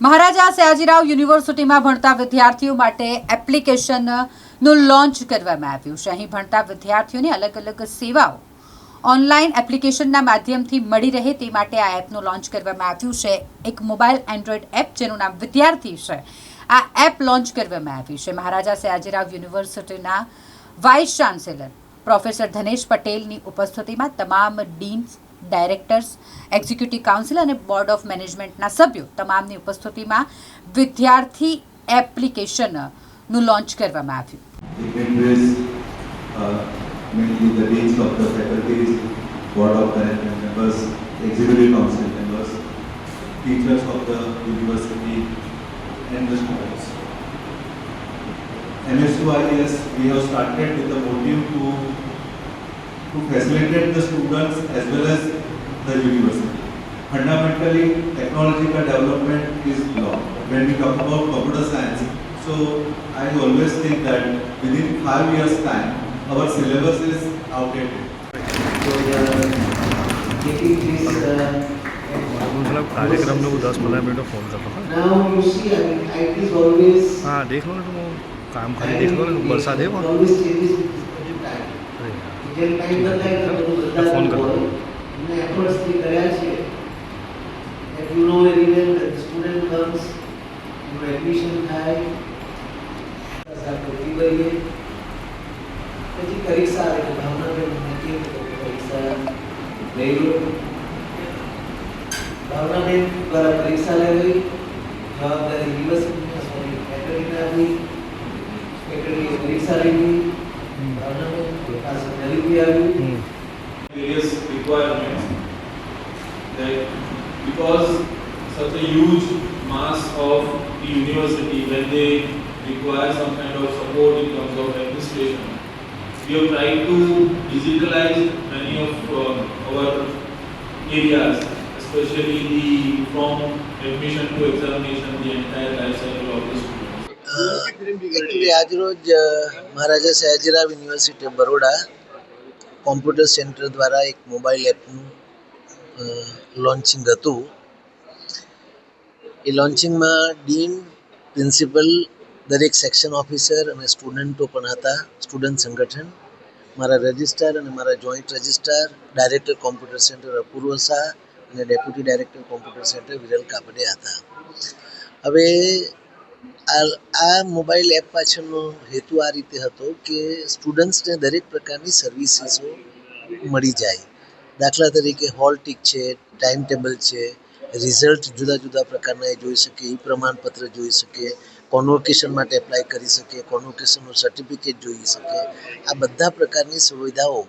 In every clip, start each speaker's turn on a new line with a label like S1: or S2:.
S1: મહારાજા સયાજીરાવ યુનિવર્સિટીમાં ભણતા વિદ્યાર્થીઓ માટે એપ્લિકેશનનું લોન્ચ કરવામાં આવ્યું છે. અહીં ભણતા વિદ્યાર્થીઓને અલગ અલગ સેવાઓ ઓનલાઈન એપ્લિકેશનના માધ્યમથી મળી રહે તે માટે આ એપનું લોન્ચ કરવામાં આવ્યું છે. એક મોબાઈલ એન્ડ્રોઈડ એપ જેનું નામ વિદ્યાર્થી છે. આ એપ લોન્ચ કરવામાં આવી છે. મહારાજા સયાજીરાવ યુનિવર્સિટીના વાઇસ ચાન્સેલર પ્રોફેસર ધનેશ પટેલની ઉપસ્થિતિમાં તમામ ડીન્સ ડાયરેક્ટર્સ એક્ઝિક્યુટિવ કાઉન્સિલ અને બોર્ડ ઓફ મેનેજમેન્ટના સભ્યો તમામની ઉપસ્થિતિમાં વિદ્યાર્થી એપ્લિકેશનનું લોન્ચ કરવામાં આવ્યું
S2: uh, teachers of the university and the students. MSUIS, we have started with the motive to, to facilitate the students as well as the university. Fundamentally, technological development is law. When we talk about computer science, so I always think that within five years' time, our syllabus is outdated.
S3: So we are taking this uh,
S4: मतलब कार्यक्रम में वो दस पंद्रह minute में phone करता था
S3: now you see I mean it is always
S4: हाँ देख लो ना तुम
S3: કામ ખાલી દેખલો ને વરસાદ એવો.
S4: ફોન કરો.
S3: થાય કરવી કરીએ પછી પરીક્ષા આવે તો ભાવનાબેન નક્કી પરીક્ષા લઈ લો ભાવનાબેન દ્વારા પરીક્ષા લેવી જવાબદારી દિવસ સોરી ફેકલ્ટીના આપી કેટલી પરીક્ષા લીધી personality આવી
S5: various requirements. That because such a huge mass of the university when they require some kind of support in terms of administration we have tried to digitalize many of uh, our areas especially the from admission to examination the entire life cycle of
S6: actually આજરોજ Maharaja Sayajirao university Baroda computer centre દ્વારા એક mobile એપનું launching હતું. એ લોન્ચિંગમાં dean, principal, દરેક section officer અને સ્ટુડન્ટો પણ હતા, સ્ટુડન્ટ સંગઠન. મારા રજિસ્ટ્રાર અને મારા joint registrar, director computer centre Apurva Shah અને deputy director computer centre Viral Kapadia હતા. હવે આ મોબાઈલ એપ પાછળનો હેતુ આ રીતે હતો કે સ્ટુડન્ટ્સને દરેક પ્રકારની સર્વિસીસો મળી જાય. દાખલા તરીકે હોલ ટિક છે ટાઈમ ટેબલ છે રિઝલ્ટ જુદા જુદા પ્રકારના એ જોઈ શકે એ પ્રમાણપત્ર જોઈ શકે કોન્વોકેશન માટે એપ્લાય કરી શકે કોન્વોકેશનનું સર્ટિફિકેટ જોઈ શકે. આ બધા પ્રકારની સુવિધાઓ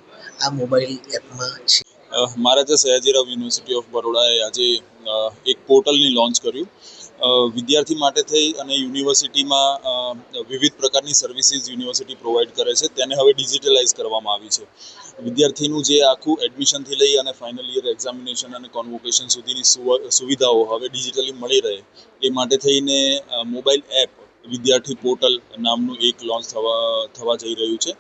S6: આ મોબાઈલ એપમાં છે.
S7: મારા મહારાજા સયાજીરાવ યુનિવર્સિટી ઓફ બરોડાએ આજે એક પોર્ટલની લોન્ચ કર્યું. વિદ્યાર્થી માટે થઈ અને યુનિવર્સિટીમાં વિવિધ પ્રકારની સર્વિસીસ યુનિવર્સિટી પ્રોવાઈડ કરે છે, તેને હવે ડિજિટલાઇઝ કરવામાં આવી છે. વિદ્યાર્થીનું જે આખું એડમિશનથી લઈ અને ફાઇનલ યર એક્ઝામિનેશન અને કોન્વોકેશન સુધીની સુવ- સુવિધાઓ હવે ડિજિટલી મળી રહે. એ માટે થઈને મોબાઈલ એપ વિદ્યાર્થી પોર્ટલ નામનું એક લોન્ચ થવા થવા જઈ રહ્યું છે.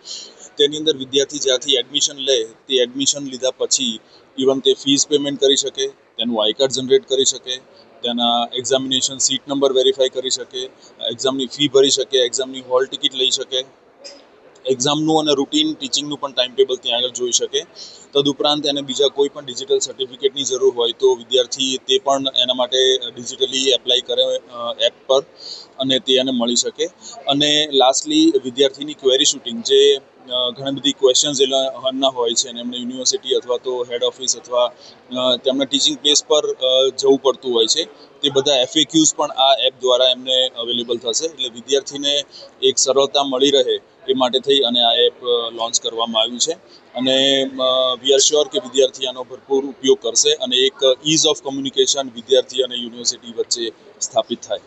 S7: તેની અંદર વિદ્યાર્થી જ્યાંથી એડમિશન લે, તે એડમિશન લીધા પછી ઇવન તે ફીસ પેમેન્ટ કરી શકે, તેનું આઈ કાર્ડ જનરેટ કરી શકે તેના એક્ઝામિનેશન સીટ નંબર વેરીફાઈ કરી શકે એક્ઝામની ફી ભરી શકે એક્ઝામની હોલ ટિકિટ લઈ શકે. એક્ઝામનું અને રૂટીન ટીચિંગનું પણ ટાઈમ ટેબલ ત્યાં આગળ જોઈ શકે. તદુપરાંત એને બીજા કોઈ પણ ડિજિટલ સર્ટિફિકેટની જરૂર હોય તો વિદ્યાર્થી તે પણ એના માટે ડિજિટલી એપ્લાય કરે એપ પર અને તે એને મળી શકે. અને લાસ્ટલી વિદ્યાર્થીની ક્વેરી શૂટિંગ જે ઘણી બધી ક્વેશ્ચન્સ એના હોય છે અને એમને યુનિવર્સિટી અથવા તો હેડ ઓફિસ અથવા તેમના ટીચિંગ પ્લેસ પર જવું પડતું હોય છે. તે બધા એફએક્યુઝ પણ આ એપ દ્વારા એમને અવેલેબલ થશે. એટલે વિદ્યાર્થીને એક સરળતા મળી રહે એ માટે થઈ અને આ એપ લોન્ચ કરવામાં આવ્યું છે. અને વી આર શ્યોર કે વિદ્યાર્થી આનો ભરપૂર ઉપયોગ કરશે અને એક ઇઝ ઓફ કમ્યુનિકેશન વિદ્યાર્થી અને યુનિવર્સિટી વચ્ચે સ્થાપિત થાય.